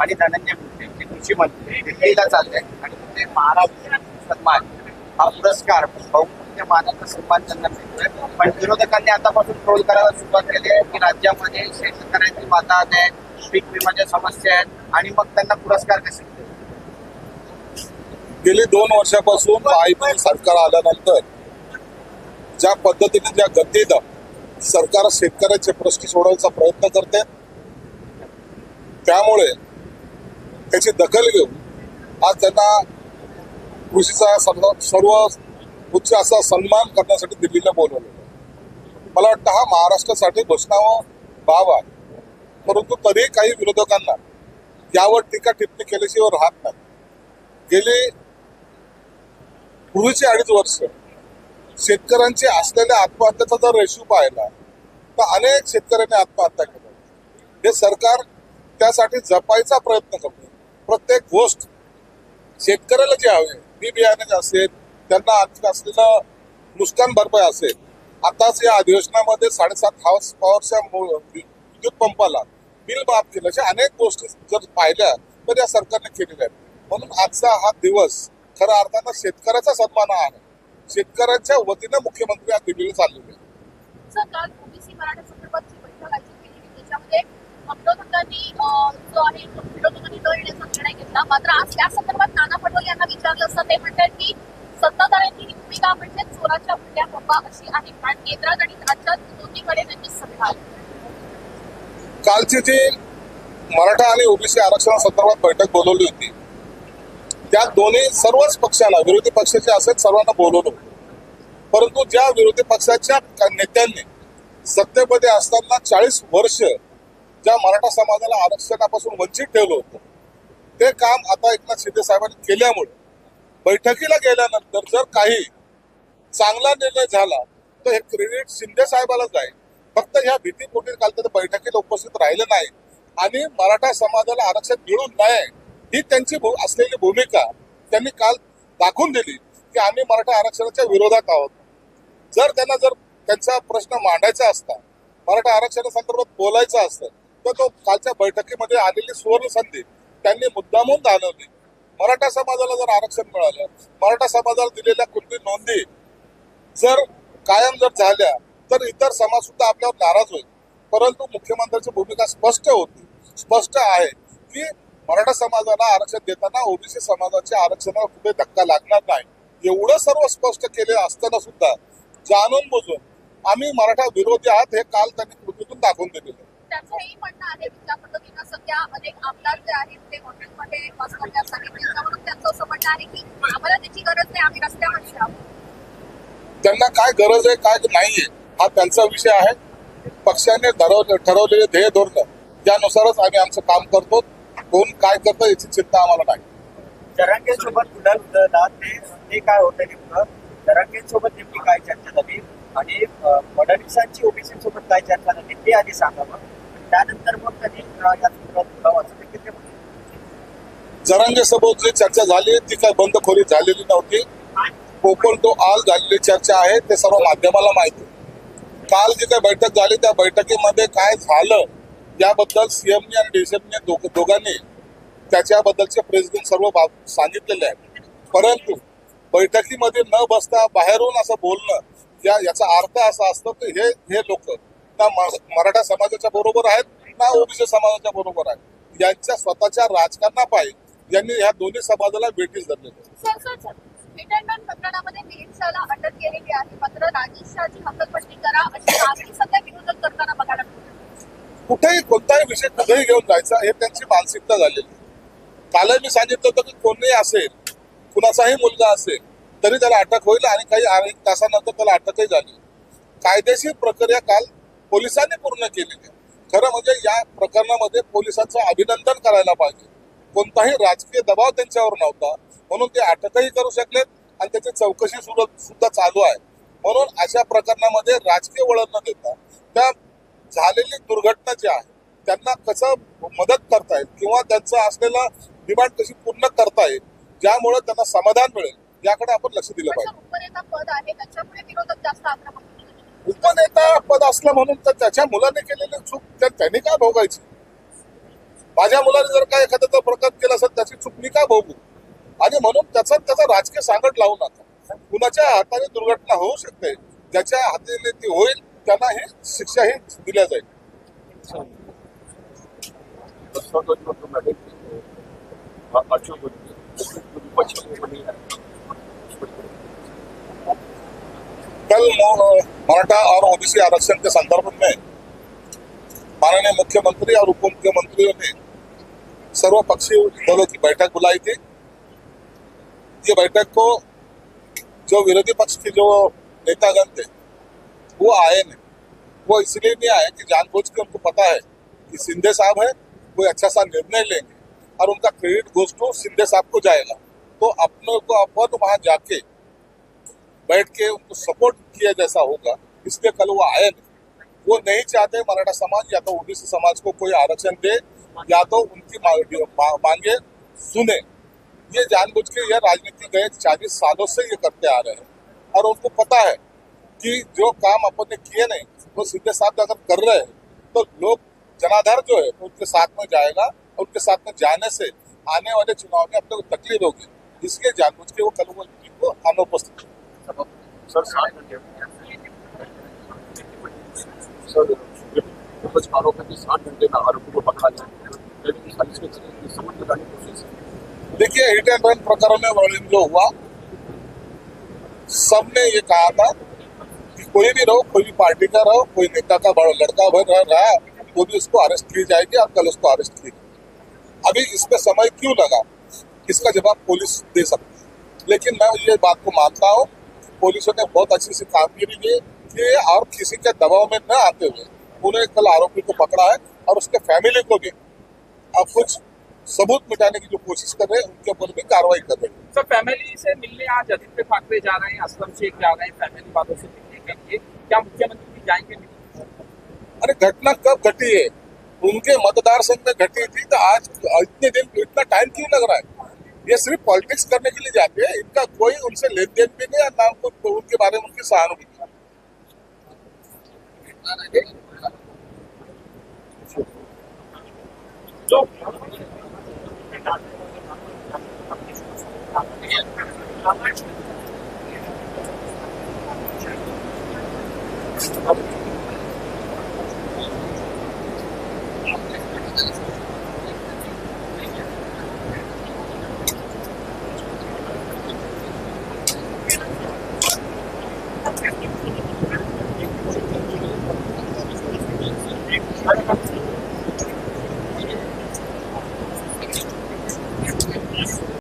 आणि धनंजय मुंडे जे कृषी मंत्री दिल्लीला चालले आणि ते महाराष्ट्र सन्मान हा पुरस्कार बहुमूल्य मानाचा सन्मान त्यांना मिळतोय. पण विरोधकांनी आतापासून ट्रोल करायला सुरुवात केली आहे की राज्यामध्ये शेतकऱ्यांची वादात आहे पीक विम्याच्या समस्या आहेत आणि मग त्यांना पुरस्कार कसे गेली दोन वर्षापासून महायुती सरकार आल्यानंतर ज्या पद्धतीने ज्या गतीनं सरकार शेतकऱ्याचे प्रश्न सोडवण्याचा प्रयत्न करते त्यामुळे त्याची दखल घेऊन आज त्यांना कृषीचा सर्व सर्व उच्च असा सन्मान करण्यासाठी दिल्लीला बोलवलं. मला वाटतं हा महाराष्ट्रासाठी घोषणावा भाव आहे. परंतु तरी काही विरोधकांना यावर टीका टिप्पणी केल्याशिवाय राहत नाही. गेले पूर्वीची अडीच वर्ष शेतकऱ्यांचे असलेल्या आत्महत्याचा जर रेशू पाहिला तर अनेक शेतकऱ्यांनी आत्महत्या केल्या. हे सरकार त्यासाठी जपायचा प्रयत्न करतो प्रत्येक गोष्ट शेतकऱ्याला जे हवे बी बियाणे असेल त्यांना आर्थिक असलेलं नुकसान भरपाई असेल. आताच या अधिवेशनामध्ये साडेसात हाऊस पॉवरच्या विद्युत पंपाला बिल माफ केलं. अशा अनेक गोष्टी जर पाहिल्या तर या सरकारने केलेल्या आहेत. म्हणून आजचा हा दिवस खऱ्या अर्थानं शेतकऱ्याचा सन्मान आहे. शेतकऱ्यांच्या वतीनं मुख्यमंत्री आज दिल्लीला चाललेले आहेत. सर निर्णय घेतला. मात्र आज या संदर्भात नाना पटोले यांना विचारलं असता ते म्हणतात की सत्ताधाऱ्यांची ही भूमिका म्हणजे चोराच्या उलट्या पप्पा अशी आहे. कारण केंद्रात आणि राज्यात दोन्हीकडे त्यांची सत्ता आहे कालची जी मराठा आणि ओबीसी आरक्षणासंदर्भात बैठक बोलवली होती त्या दोन्ही सर्वच पक्षांना विरोधी पक्षाचे असेच सर्वांना बोलवलं परंतु ज्या विरोधी पक्षाच्या नेत्यांनी सत्तेमध्ये असताना चाळीस वर्ष ज्या मराठा समाजाला आरक्षणापासून वंचित ठेवलं होतं ते काम आता एकनाथ शिंदे साहेबांनी केल्यामुळे बैठकीला गेल्यानंतर जर काही चांगला निर्णय झाला तर हे क्रेडिट शिंदे साहेबाला जाईल फक्त ह्या भीतीपोटी काल तर बैठकीला उपस्थित राहिले नाही. आणि मराठा समाजाला आरक्षण मिळू नये ही त्यांची भू- असलेली भूमिका त्यांनी काल दाखवून दिली की आम्ही मराठा आरक्षणाच्या विरोधात आहोत. जर त्यांना जर त्यांचा प्रश्न मांडायचा असता मराठा आरक्षणासंदर्भात बोलायचं असतं तर तो कालच्या बैठकीमध्ये आलेली सुवर्ण संधी त्यांनी मुद्दामून जाणवली. मराठा समाजाला जर आरक्षण मिळालं मराठा समाजाला दिलेल्या कुठली नोंदी जर कायम जर झाल्या तर इतर समाज सुद्धा आपल्यावर नाराज होईल. परंतु मुख्यमंत्र्यांची भूमिका स्पष्ट होती. स्पष्ट आहे की मराठा समाजाला आरक्षण देताना ओबीसी समाजाच्या आरक्षणाला कुठे धक्का लागणार नाही. एवढं सर्व स्पष्ट केले असताना सुद्धा जाणून बुजून आम्ही मराठा विरोधी आहात हे काल त्यांनी कृतीतून दाखवून दिलेलं त्यांचं हेही म्हणणं आहे की ज्या पद्धतीनं सध्या अनेक आमदार जे आहेत ते हॉटेलमध्ये आहेत त्याच्यावरून त्यांचं असं म्हणणं आहे की आम्हाला त्याची गरज नाही आम्ही रस्त्यावरची आहोत. त्यांना काय गरज आहे काय नाहीये हा त्यांचा विषय आहे. पक्षाने ठरव ठरवलेले ध्येय धोरण त्यानुसारच आम्ही आमचं काम करतो. कोण काय करतं याची चिंता आम्हाला नाही. जरांगेसोबत गुलाल उधळला ते ते काय होतं नेमकं? जरांगेसोबत नेमकी काय चर्चा झाली? आणि फडणवीसांची ओबीसी सोबत काय चर्चा झाली ते आधी सांगावं त्यानंतर मग त्यांनी या संदर्भात बोलावं असं देखील ते जरांगे जी चर्चा झाली. ती काय बंदखोरी झालेली नव्हती. कोकण तो आल झालेली चर्चा आहे. ते सर्व माध्यमाला माहिती काल जी काय बैठक झाली त्या बैठकीमध्ये काय झालं याबद्दल सीएमनी आणि डीसीएमनी दोघांनी त्याच्याबद्दलचे प्रेसिडेंट सर्व बाब सांगितलेले आहे परंतु बैठकीमध्ये न बसता बाहेरून असं बोलणं या याचा अर्थ असा असतो की हे हे लोक ना मराठा समाजाच्या बरोबर आहेत ना ओबीसी समाजाच्या बरोबर आहेत. यांच्या स्वतःच्या राजकारणापायी यांनी ह्या दोन्ही समाजाला वेठीस धरलेले आहे. सर सर सर रिटर्न प्रकरणामध्ये मिलिंद शहाला अटक केलेली आहे. मात्र राजेश शहाची हक्कपट्टी करा अशी मागणी सध्या विरोधक करताना बघायला मिळते. कुठेही कोणताही विषय कुठेही घेऊन जायचा हे त्यांची मानसिकता झालेली. कालही मी सांगितलं होतं की कोणीही असेल कुणाचाही मुलगा असेल तरी त्याला अटक होईल आणि काही अनेक तासानंतर त्याला अटकही झाली. कायदेशीर प्रक्रिया काल पोलिसांनी पूर्ण केलेली आहे खरं म्हणजे या प्रकरणामध्ये पोलिसांचं अभिनंदन करायला पाहिजे. कोणताही राजकीय दबाव त्यांच्यावर नव्हता. म्हणून ते अटकही करू शकलेत आणि त्याची चौकशी सुद्धा चालू आहे. म्हणून अशा प्रकरणामध्ये राजकीय वळण न देता त्या झालेली दुर्घटना जी आहे त्यांना कसं मदत करता येईल किंवा त्यांचं असलेला डिमांड कशी पूर्ण करता येईल ज्यामुळे त्यांना समाधान मिळेल याकडे आपण लक्ष दिलं पाहिजे. उपनेता पद पद असलं म्हणून तर त्याच्या मुलाने केलेली चूक तर त्यांनी काय भोगायची? माझ्या मुलाने जर काय चूक मी का भोगू? आणि म्हणून त्याचा त्याचा राजकीय सांगड लावू नका. कुणाच्या हाताने दुर्घटना होऊ शकते ज्याच्या हाताने ती होईल त्यांना ही शिक्षाही दिल्या जाईल. कल मराठा और ओबीसी आरक्षण के संदर्भ में माननीय मुख्यमंत्री और उप मुख्यमंत्रियों ने सर्व पक्षीय दलों की बैठक बुलाई थी। ये बैठक को जो विरोधी पक्ष के जो नेतागण थे, वो आए नहीं। वो इसलिए नहीं आए कि जानबूझ के उनको पता है कि सिंधे साहब है, कोई अच्छा सा निर्णय लेंगे और उनका क्रेडिट गोज टू सिंधे साहब को जाएगा। तो अपने को अपन वहाँ जाके बैठ के उनको सपोर्ट किया जैसा होगा, इसलिए कल वो आए नहीं। वो नहीं चाहते मराठा समाज, या तो ओबीसी समाज को कोई आरक्षण दे, या तो उनकी मांगे सुने। ये जानबूझ के यह राजनीति गए चालीस सालों से ये करते आ रहे हैं। और उनको पता है कि जो काम अपन ने किए नहीं, वो सीधे साथ अगर कर रहे हैं तो लोग, जनाधार जो है उनके साथ में जाएगा और उनके साथ में जाने से आने वाले चुनाव में अपने को तकलीफ़ होगी। इसलिए जानबूझ के वो कल वो अनुपस्थित। सर साठ घंटे सर विपक्ष का आरोप कि साठ घंटे में आरोपी को पकड़ा जाए। देखिए, हिट एंड रन प्रकरण में वर्णन जो हुआ, सबने ये कहा था कि कोई भी रहो, कोई भी पार्टी का रहो, कोई नेता का, बड़ा लड़का भर रह, रहा है, वो भी उसको अरेस्ट की जाएगी और कल उसको अरेस्ट की। अभी इसमें समय क्यों लगा? इसका जवाब पुलिस दे सकती है। लेकिन मैं ये बात को मानता हूँ पुलिसों ने बहुत अच्छी सी कामगिरी की कि और किसी के दबाव में न आते हुए उन्हें कल आरोपी को पकड़ा है और उसके फैमिली को भी अब कुछ सबूत मिटाने की जो कोशिश कर रहे हैं उनके ऊपर भी कार्रवाई कर रहे हैं। सर फैमिली से मिलने आज आदित्य ठाकरे जा रहे हैं असलम शेख जा रहे हैं फैमिली वालों से मिलने के लिए। क्या मुख्यमंत्री भी जाएँगे? अरे घटना कब घटी है? उनके मतदार संघ में घटी थी तो आज इतने दिन इतना टाइम क्यों लग रहा है? ये सिर्फ़ पॉलिटिक्स करने के लिए जाते हैं, इनका कोई उनसे लेन देन भी नहीं और ना उनको उनके बारे में उनकी सहानुभूति